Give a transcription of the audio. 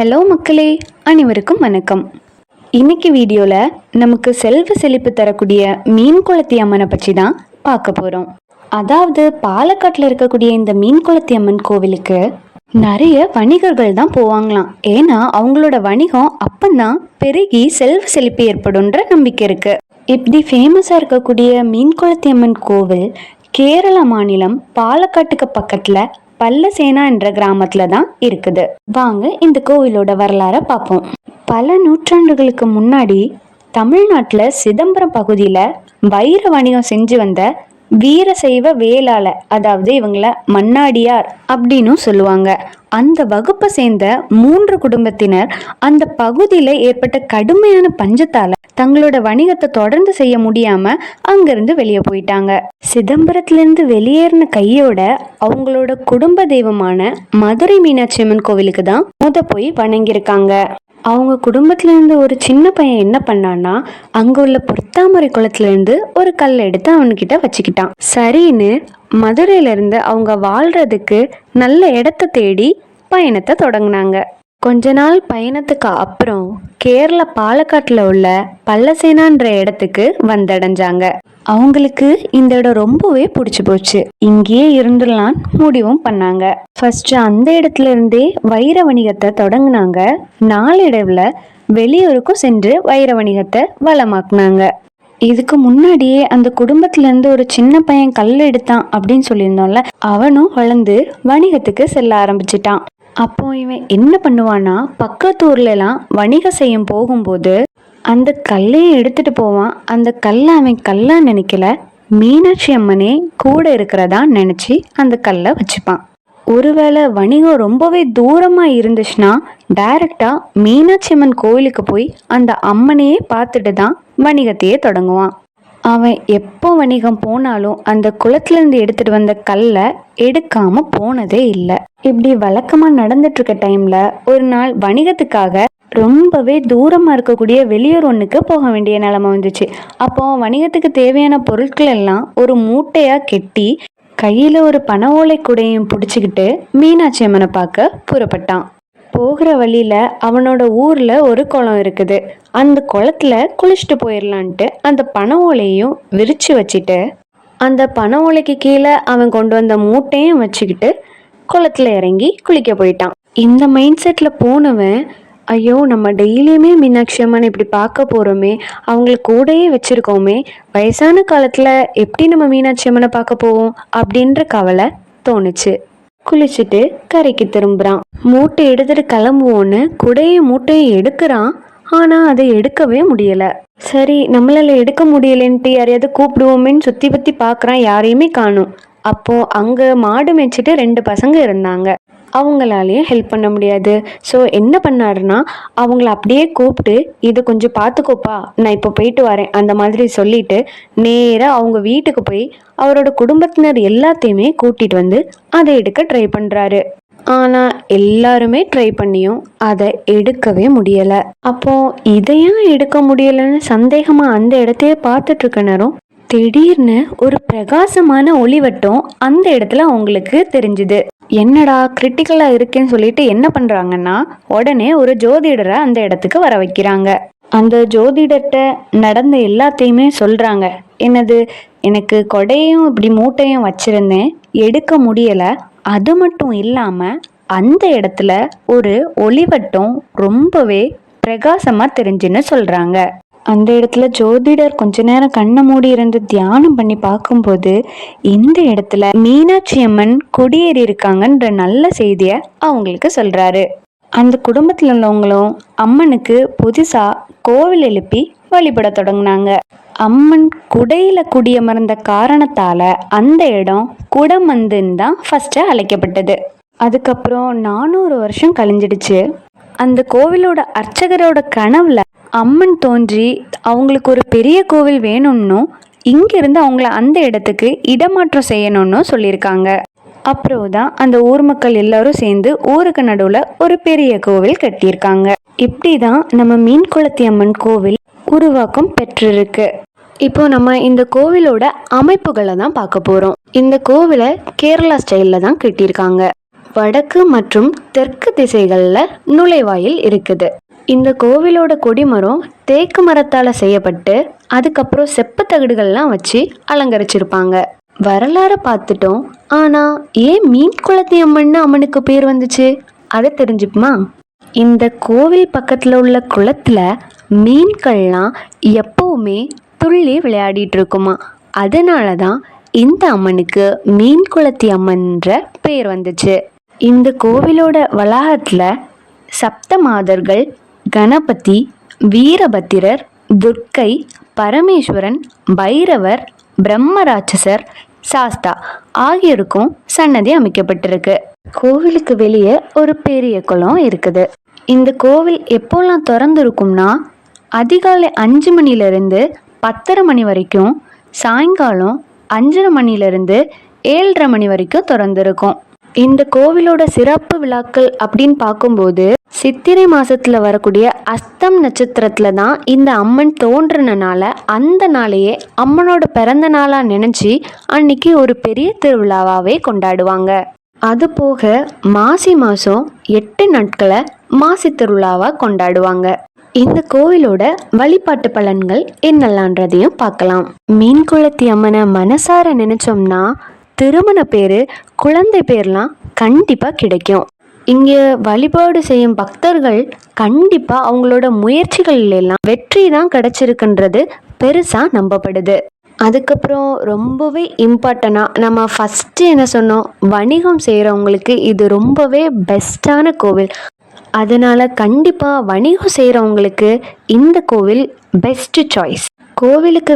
Hello மக்களே அனைவருக்கும் வணக்கம். இன்னைக்கு வீடியோவில் நமக்கு செல்வ செழிப்பு தரக்கூடிய மீன் குளத்தி அம்மனை பற்றி தான் பார்க்க போகிறோம் அதாவது பாலக்காட்டில் இருக்கக்கூடிய இந்த மீன் குளத்தி அம்மன் கோவிலுக்கு நிறைய வணிகர்கள் தான் போவாங்களாம். ஏன்னா அவங்களோட வணிகம் அப்பந்தான் பெருகி செல்வ செழிப்பு ஏற்படும்ன்ற நம்பிக்கை இருக்கு. இப்படி ஃபேமஸாக இருக்கக்கூடிய மீன் குளத்தி அம்மன் கோவில் கேரள மாநிலம் பாலக்காட்டுக்கு பக்கத்தில் பல்லசேனா என்ற கிராமத்துல தான் இருக்குது. வாங்க இந்த கோவிலோட வரலாறை பார்ப்போம் பல நூற்றாண்டுகளுக்கு முன்னாடி தமிழ்நாட்டில் சிதம்பரம் பகுதியில் வைர வணிகம் செஞ்சு வந்த வீரசைவ வேளாள அதாவது இவங்கள மன்னாடியார் அப்படின்னும் சொல்லுவாங்க. அந்த வகுப்பை சேர்ந்த மூன்று குடும்பத்தினர் அந்த பகுதியில் ஏற்பட்ட கடுமையான பஞ்சத்தால் தங்களோட வணிகத்தை தொடர்ந்து செய்ய முடியாம அங்கிருந்து வெளியே போயிட்டாங்க. சிதம்பரத்திலிருந்து வெளியேறின கையோட அவங்களோட குடும்ப தெய்வமான மதுரை மீனாட்சி அம்மன் கோவிலுக்கு தான் முத போய் வணங்கியிருக்காங்க. அவங்க குடும்பத்திலேருந்து ஒரு சின்ன பையன் என்ன பண்ணான்னா அங்கே உள்ள பொத்தாமரை குளத்துலேருந்து ஒரு கல் எடுத்து அவன்கிட்ட வச்சுக்கிட்டான். சரின்னு மதுரையிலேருந்து அவங்க வாழ்கிறதுக்கு நல்ல இடத்த தேடி பயணத்தை தொடங்கினாங்க. கொஞ்ச நாள் பயணத்துக்கு அப்புறம் கேரள பாலக்காட்டில் உள்ள பல்லசேனான்ற இடத்துக்கு வந்தடைஞ்சாங்க. அவங்களுக்கு இந்த இடம் ரொம்பவே பிடிச்சி போச்சு. இங்கேயே இருந்துடலாம் முடிவும் பண்ணாங்க. ஃபர்ஸ்ட் அந்த இடத்துல இருந்தே வைர வணிகத்தை தொடங்கினாங்க. நாளடைவில் வெளியூருக்கும் சென்று வைர வணிகத்தை வளமாக்குனாங்க. இதுக்கு முன்னாடியே அந்த குடும்பத்துல இருந்து ஒரு சின்ன பையன் கல் எடுத்தான் அப்படின்னு சொல்லியிருந்தோம்ல அவனும் வளர்ந்து வணிகத்துக்கு செல்ல ஆரம்பிச்சிட்டான். அப்போ இவன் என்ன பண்ணுவான்னா பக்கத்து எல்லாம் வணிகம் செய்யும் போகும்போது அந்த கல்லையும் எடுத்துட்டு போவான். அந்த கல்லை அவன் கல்லா நினைக்கல. மீனாட்சி அம்மனே கூட இருக்கிறதா நினச்சி அந்த கல்லை வச்சுப்பான். ஒருவேளை வணிகம் ரொம்பவே தூரமா இருந்துச்சுன்னா டைரக்டா மீனாட்சி அம்மன் கோயிலுக்கு போய் அந்த அம்மனையே பார்த்துட்டு தான் வணிகத்தையே தொடங்குவான். அவன் எப்போ வணிகம் போனாலும் அந்த குளத்துலேருந்து எடுத்துகிட்டு வந்த கல்லை எடுக்காமல் போனதே இல்லை. இப்படி வழக்கமாக நடந்துட்டுருக்க டைமில் ஒரு நாள் வணிகத்துக்காக ரொம்பவே தூரமாக இருக்கக்கூடிய வெளியூர் ஒன்றுக்கு போக வேண்டிய நிலமை வந்துச்சு. அப்போ வணிகத்துக்கு தேவையான பொருட்கள் எல்லாம் ஒரு மூட்டையாக கெட்டி கையில் ஒரு பனை ஓலை குடையும் பிடிச்சிக்கிட்டு மீனாட்சி அம்மனை பார்க்க புறப்பட்டான். போகிற வழியில் அவனோட ஊரில் ஒரு குளம் இருக்குது. அந்த குளத்துல குளிச்சுட்டு போயிடலான்ட்டு அந்த பனை ஓலையும் விரித்து வச்சுட்டு அந்த பனை ஓலைக்கு கீழே அவன் கொண்டு வந்த மூட்டையும் வச்சுக்கிட்டு குளத்துல இறங்கி குளிக்க போயிட்டான். இந்த மைண்ட் செட்டில் போனவன் ஐயோ நம்ம டெய்லியுமே மீனாட்சி அம்மன் இப்படி பார்க்க போகிறோமே அவங்கள கூடயே வச்சுருக்கோமே வயசான காலத்தில் எப்படி நம்ம மீனாட்சி அம்மனை பார்க்க போவோம் அப்படின்ற கவலை தோணுச்சு. குளிச்சுட்டு கரைக்கு திரும்புகிறான் மூட்டை எடுத்துட்டு கிளம்புவோன்னு குடைய மூட்டையை எடுக்கிறான். ஆனால் அதை எடுக்கவே முடியல. சரி நம்மளால எடுக்க முடியலன்ட்டு யாரையாவது கூப்பிடுவோமேன்னு சுற்றி பற்றி பார்க்குறான் யாரையுமே காணும். அப்போ அங்கே மாடு மேய்ச்சிட்டு ரெண்டு பசங்க இருந்தாங்க. அவங்களாலேயும் ஹெல்ப் பண்ண முடியாது. ஸோ என்ன பண்ணாருன்னா அவங்கள அப்படியே கூப்பிட்டு இது கொஞ்சம் பார்த்துக்கோப்பா நான் இப்போ போயிட்டு வரேன். அந்த மாதிரி சொல்லிட்டு நேராக அவங்க வீட்டுக்கு போய் அவரோட குடும்பத்தினர் எல்லாத்தையுமே கூட்டிகிட்டு வந்து அதை எடுக்க ட்ரை பண்ணுறாரு ஆனால் எல்லாருமே ட்ரை பண்ணியும் அதை எடுக்கவே முடியலை. அப்போ இதையும் எடுக்க முடியலைன்னு சந்தேகமாக அந்த இடத்தையே பார்த்துட்டு நேரம் திடீர்னு ஒரு பிரகாசமான ஒளிவட்டம் அந்த இடத்துல அவங்களுக்கு தெரிஞ்சுது. என்னடா கிரிட்டிக்கலாக இருக்கேன்னு சொல்லிட்டு என்ன பண்ணுறாங்கன்னா உடனே ஒரு ஜோதிடரை அந்த இடத்துக்கு வர வைக்கிறாங்க. அந்த ஜோதிடர்கிட்ட நடந்த எல்லாத்தையுமே சொல்கிறாங்க என்னது எனக்கு கொடையும் இப்படி மூட்டையும் வச்சுருந்தேன் எடுக்க முடியலை அது மட்டும் இல்லாமல் அந்த இடத்துல ஒரு ஒளிவட்டம் ரொம்பவே பிரகாசமாக தெரிஞ்சுன்னு சொல்கிறாங்க அந்த இடத்துல ஜோதிடர் கொஞ்ச நேரம் கண்ணை மூடி இருந்து தியானம் பண்ணி பார்க்கும்போது இந்த இடத்துல மீனாட்சி அம்மன் குடியேறி இருக்காங்கன்ற நல்ல செய்தியை அவங்களுக்கு சொல்கிறாரு அந்த குடும்பத்தில் உள்ளவங்களும் அம்மனுக்கு புதுசாக கோவில் எழுப்பி வழிபட தொடங்கினாங்க. அம்மன் குடையில குடியமர்ந்த காரணத்தால அந்த இடம் குடமந்துன்னு தான் ஃபர்ஸ்ட் அழைக்கப்பட்டது. அதுக்கப்புறம் நானூறு வருஷம் கழிஞ்சிடுச்சு. அந்த கோவிலோட அர்ச்சகரோட கனவுல அம்மன் தோன்றி அவங்களுக்கு ஒரு பெரிய கோவில் வேணும்னும் இங்கிருந்து அவங்கள அந்த இடத்துக்கு இடமாற்றம் செய்யணும்னு சொல்லியிருக்காங்க. அப்புறம் தான் அந்த ஊர் மக்கள் எல்லாரும் சேர்ந்து ஊருக்கு நடுவில் ஒரு பெரிய கோவில் கட்டியிருக்காங்க. இப்படி தான் நம்ம மீன்குளத்தி அம்மன் கோவில் உருவாக்கம் பெற்றிருக்கு. இப்போ நம்ம இந்த கோவிலோட அமைப்புகளை தான் பார்க்க போகிறோம் இந்த கோவிலை கேரளா ஸ்டைலில் தான் கட்டியிருக்காங்க. வடக்கு மற்றும் தெற்கு திசைகளில் நுழைவாயில் இருக்குது. இந்த கோவிலோட கொடிமரம் தேக்கு மரத்தால் செய்யப்பட்டு அதுக்கப்புறம் செப்பு தகடுகள்லாம் வச்சு அலங்கரிச்சிருப்பாங்க. வரலாறு பார்த்துட்டோம். ஆனால் ஏன் மீன் குளத்தி அம்மன்னு அம்மனுக்கு பேர் வந்துச்சு? அதை தெரிஞ்சுக்குமா? இந்த கோவில் பக்கத்தில் உள்ள குளத்தில் மீன்கள்லாம் எப்போவுமே துள்ளி விளையாடிட்டு இருக்குமா அதனால தான் இந்த அம்மனுக்கு மீன் குளத்தி அம்மன்ற பேர் வந்துச்சு. இந்த கோவிலோட வளாகத்தில் சப்த மாதர்கள் கணபதி வீரபத்திரர் துர்க்கை பரமேஸ்வரன் பைரவர் பிரம்மராட்சசர் சாஸ்தா ஆகியோருக்கும் சன்னதி அமைக்கப்பட்டிருக்கு. கோவிலுக்கு வெளியே ஒரு பெரிய குளம் இருக்குது. இந்த கோவில் எப்போல்லாம் திறந்துருக்கும்னா அதிகாலை அஞ்சு மணிலேருந்து பத்தரை மணி வரைக்கும் சாயங்காலம் அஞ்சரை மணிலேருந்து ஏழரை மணி வரைக்கும் திறந்திருக்கும். இந்த கோவிலோட சிறப்பு விழாக்கள் அப்படின்னு பார்க்கும்போது சித்திரை மாதத்தில் வரக்கூடிய அஸ்தம் நட்சத்திரத்தில் தான் இந்த அம்மன் தோன்றினனால அந்த நாளையே அம்மனோட பிறந்த நாளாக நினச்சி அன்னைக்கு ஒரு பெரிய திருவிழாவாகவே கொண்டாடுவாங்க. அது போக மாசி மாதம் எட்டு நாட்களை மாசி திருவிழாவாக கொண்டாடுவாங்க. இந்த கோவிலோட வழிபாட்டு பலன்கள் என்னெல்லான்றதையும் பார்க்கலாம். மீன் குளத்தி அம்மனை மனசார நினைச்சோம்னா திருமண பேர் குழந்தை பேர்லாம் கண்டிப்பாக கிடைக்கும். இங்கே வழிபாடு செய்யும் பக்தர்கள் கண்டிப்பாக அவங்களோட முயற்சிகள் எல்லாம் வெற்றி தான் கிடைச்சிருக்குன்றது பெருசாக நம்பப்படுது. அதுக்கப்புறம் ரொம்பவே இம்பார்ட்டண்ட்டாக நம்ம ஃபஸ்ட்டு என்ன சொன்னோம் வணிகம் செய்கிறவங்களுக்கு இது ரொம்பவே பெஸ்ட்டான கோவில். அதனால் கண்டிப்பாக வணிகம் செய்கிறவங்களுக்கு இந்த கோவில் பெஸ்ட்டு சாய்ஸ் கோவிலுக்கு